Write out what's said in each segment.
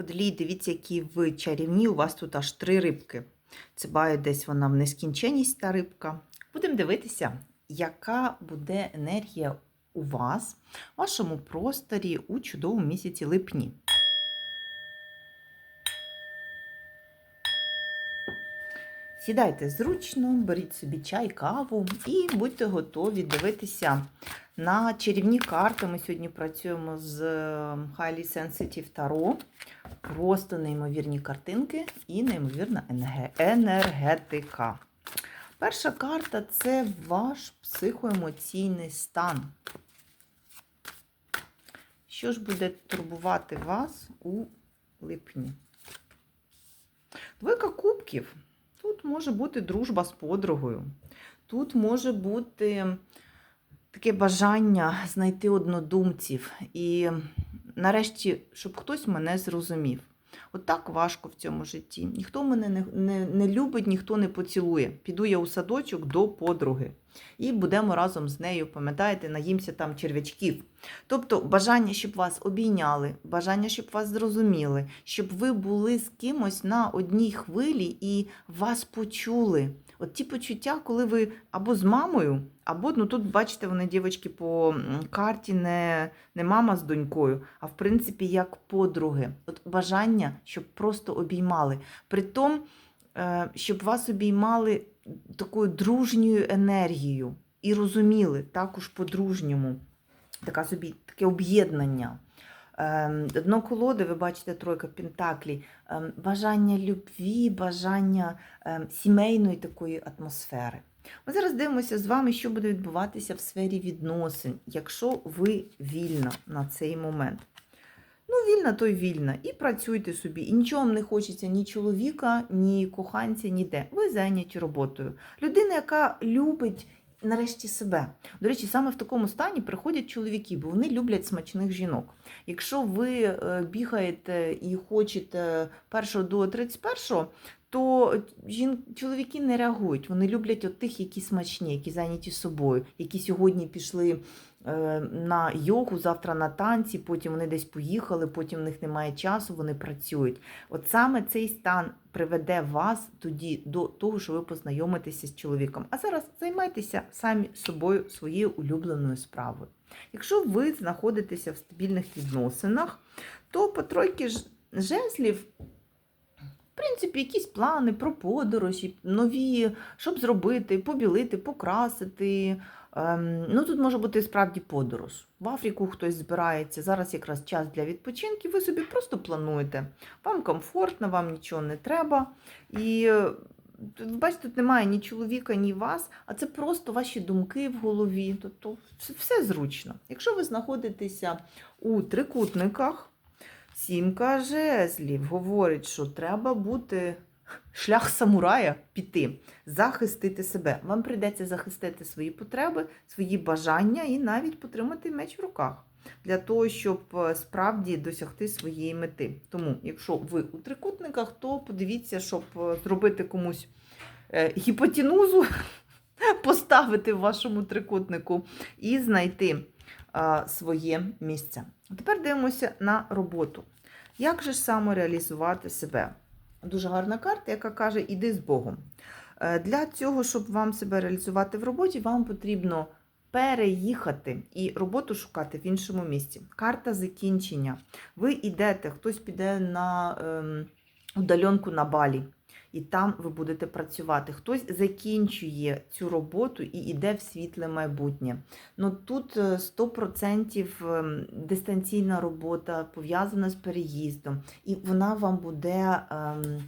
Водолій, дивіться, які ви чарівні. У вас тут аж три рибки. Це бає десь вона в нескінченність та рибка. Будемо дивитися, яка буде енергія у вас, в вашому просторі у чудовому місяці липні. Сідайте зручно, беріть собі чай, каву і будьте готові дивитися на чарівні карти. Ми сьогодні працюємо з е, Highly Sensitive Tarot. Просто неймовірні картинки і неймовірна енергетика. Перша карта це ваш психоемоційний стан. Що ж буде турбувати вас у липні? Двойка кубків. Тут може бути дружба з подругою. Тут може бути таке бажання знайти однодумців і, нарешті, щоб хтось мене зрозумів. От так важко в цьому житті. Ніхто мене не, не, не любить, ніхто не поцілує. Піду я у садочок до подруги. І будемо разом з нею, пам'ятаєте, наїмся там черв'ячків. Тобто бажання, щоб вас обійняли, бажання, щоб вас зрозуміли, щоб ви були з кимось на одній хвилі і вас почули. От ті почуття, коли ви або з мамою, або ну тут, бачите, вони дівчатки по карті не, не мама з донькою, а в принципі як подруги. От бажання, щоб просто обіймали. Притом, е, щоб вас обіймали такою дружньою енергією і розуміли також по-дружньому. Така собі таке об'єднання. Ем, Дно колоди, ви бачите, тройка пентаклей, ем, бажання любві, бажання ем, сімейної такої атмосфери. Ми зараз дивимося з вами, що буде відбуватися в сфері відносин, якщо ви вільна на цей момент. Ну, вільна, то й вільна. І працюйте собі. І нічого вам не хочеться ні чоловіка, ні коханця, ніде. Ви зайняті роботою. Людина, яка любить нарешті себе. До речі, саме в такому стані приходять чоловіки, бо вони люблять смачних жінок. Якщо ви е, бігаєте і хочете першого до 31, то чоловіки не реагують. Вони люблять от тих, які смачні, які зайняті собою, які сьогодні пішли е, на йогу, завтра на танці, потім вони десь поїхали, потім в них немає часу, вони працюють. От саме цей стан приведе вас тоді до того, що ви познайомитеся з чоловіком. А зараз займайтеся самі собою своєю улюбленою справою. Якщо ви знаходитеся в стабільних відносинах, то по тройки жезлів. Принципі, якісь плани про подорожі, нові, щоб зробити, побілити, покрасити. Ем, ну, тут може бути справді подорож. В Африку хтось збирається. Зараз якраз час для відпочинку. Ви собі просто плануєте. Вам комфортно, вам нічого не треба. І е, бачите, тут немає ні чоловіка, ні вас, а це просто ваші думки в голові. Тобто все зручно. Якщо ви знаходитеся у трикутниках, Сімка жезлів говорить, що треба бути шлях самурая піти, захистити себе. Вам прийдеться захистити свої потреби, свої бажання і навіть потримати меч в руках для того, щоб е, справді досягти своєї мети. Тому, якщо ви у трикутниках, то подивіться, щоб е, зробити комусь е, гіпотінузу, поставити в вашому трикутнику і знайти своє місце. Тепер дивимося на роботу. Як же самореалізувати себе? Дуже гарна карта, яка каже: іди з Богом. Е, Для цього, щоб вам себе реалізувати в роботі, вам потрібно переїхати і роботу шукати в іншому місці. Карта закінчення. Ви йдете, хтось піде на ем, удаленку на балі. І там ви будете працювати. Хтось закінчує цю роботу і йде в світле майбутнє. Ну тут е, 100% ем, дистанційна робота пов'язана з переїздом, і вона вам буде ем,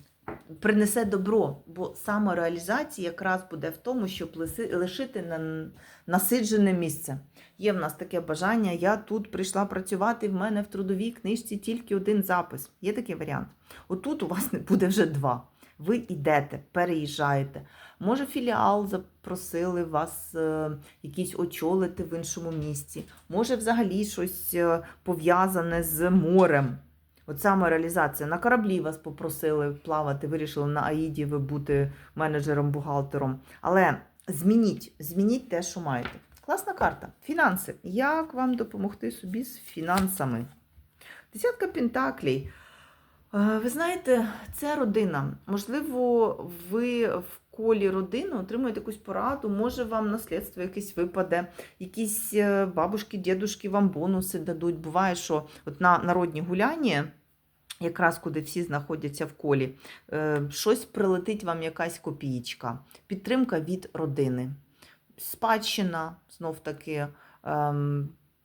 принесе добро, бо самореалізація якраз буде в тому, щоб лишити на насиджене місце. Є в нас таке бажання, я тут прийшла працювати, в мене в трудовій книжці тільки один запис. Є такий варіант. Отут у вас не буде вже два. Ви йдете, переїжджаєте. Може, філіал запросили вас е, якийсь очолити в іншому місці. Може, взагалі щось е, пов'язане з морем. От саме реалізація. На кораблі вас попросили плавати, вирішили на Аїді ви бути менеджером-бухгалтером. Але змініть, змініть те, що маєте. Класна карта. Фінанси. Як вам допомогти собі з фінансами? Десятка пентаклей. Е, Ви знаєте, це родина. Можливо, ви в колі родини отримуєте якусь пораду, може вам наслідство якесь випаде, якісь е, бабушки, дідушки вам бонуси дадуть. Буває, що от на народні гуляння, якраз куди всі знаходяться в колі, е, щось прилетить вам якась копієчка, підтримка від родини. Спадщина, знов таки.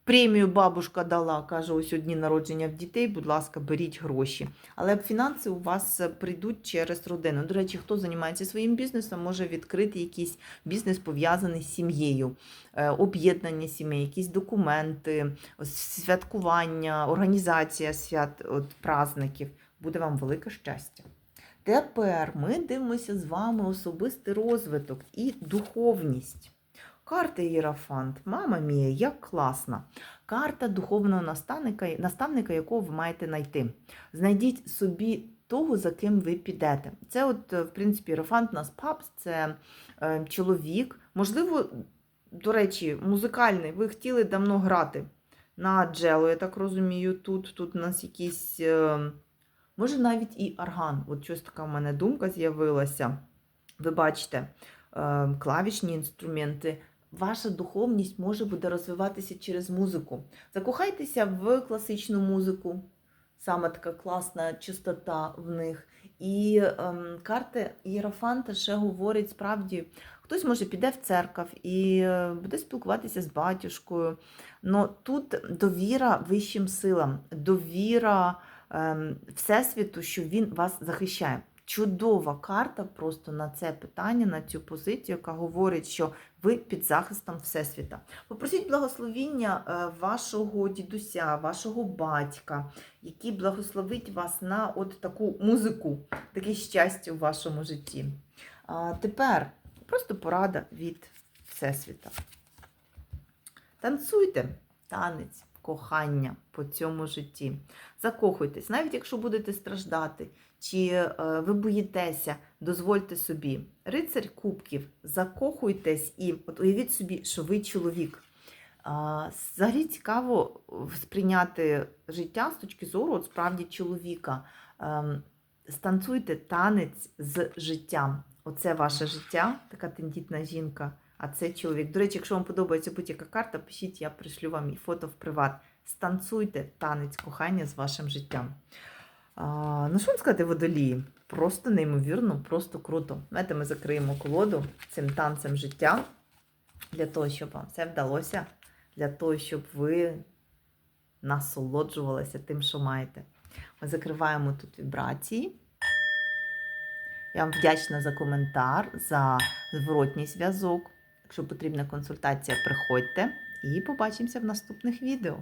Ем, Премію бабушка дала, каже, ось одні народження в дітей, будь ласка, беріть гроші. Але фінанси у вас прийдуть через родину. До речі, хто займається своїм бізнесом, може відкрити якийсь бізнес пов'язаний з сім'єю, Е, об'єднання сімей, якісь документи, святкування, організація свят, от, праздників. Буде вам велике щастя. Тепер ми дивимося з вами особистий розвиток і духовність. Карта Єрафант, мама мія, як класна. Карта духовного наставника, наставника, якого ви маєте знайти. Знайдіть собі того, за ким ви підете. Це, от, е, в принципі, Єрафант нас папс, це е, чоловік. Можливо, до речі, музикальний. Ви хотіли давно грати на джело, я так розумію. Тут, тут у нас якісь, е, може, навіть і орган. От щось така в мене думка з'явилася. Ви бачите, е, клавішні інструменти. Ваша духовність може буде розвиватися через музику. Закохайтеся в класичну музику, саме така класна чистота в них. І ем, карта Єрофанта ще говорить справді, хтось може піде в церкву і е, буде спілкуватися з батюшкою. Но тут довіра вищим силам, довіра ем, Всесвіту, що він вас захищає. Чудова карта просто на це питання, на цю позицію, яка говорить, що ви під захистом Всесвіта. Попросіть благословіння е, вашого дідуся, вашого батька, який благословить вас на от таку музику, таке щастя у вашому житті. А тепер просто порада від Всесвіта. Танцюйте танець, кохання по цьому житті. Закохуйтесь, навіть якщо будете страждати, чи е, ви боїтеся, дозвольте собі. Рицарь кубків, закохуйтесь і от уявіть собі, що ви чоловік. Взагалі цікаво сприйняти життя з точки зору от справді чоловіка. Ем, Станцуйте танець з життям. Оце ваше життя, така тендітна жінка, а це чоловік. До речі, якщо вам подобається будь-яка карта, пишіть, я пришлю вам і фото в приват. Станцуйте танець кохання з вашим життям. А, ну, що вам сказати, водолії? Просто неймовірно, просто круто. Знаєте, ми закриємо колоду цим танцем життя для того, щоб вам все вдалося, для того, щоб ви насолоджувалися тим, що маєте. Ми закриваємо тут вібрації. Я вам вдячна за коментар, за зворотній зв'язок. Якщо потрібна консультація, приходьте і побачимося в наступних відео.